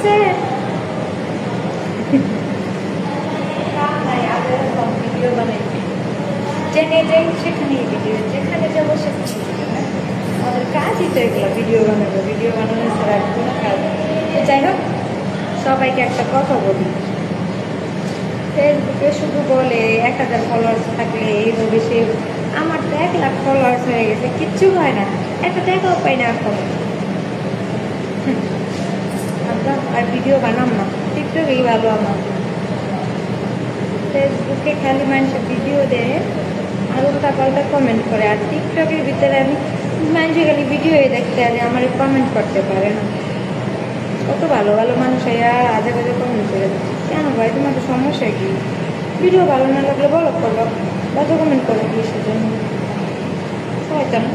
আছে। হ্যাঁ? সবাইকে একটা কথা বলি। ফেসবুকে শুধু বলে এক হাজার ফলোয়ার্স থাকলে এই হবে আমার তো এক লাখ ফলোয়ার্স হয়ে গেছে, কিচ্ছু হয় না। একটা টাকাও পাই না এখন ভিডিও বানাম না, টিকটকেই ভালো আমার। ফেসবুকে খালি মানুষের ভিডিও দেয়, আর উল্টা পাল্টা কমেন্ট করে, আর টিকটকের ভিতরে আমি মানুষের খালি ভিডিও দেখতে আলে আমার কমেন্ট করতে পারে না। কত ভালো ভালো মানুষ আর আজে বাজে কমেন্ট করে। কেন ভাই, তোমার তো সমস্যা কি? ভিডিও ভালো না লাগলে বলো করল বাজে কমেন্ট করে কি সেজন্য? হয়তো না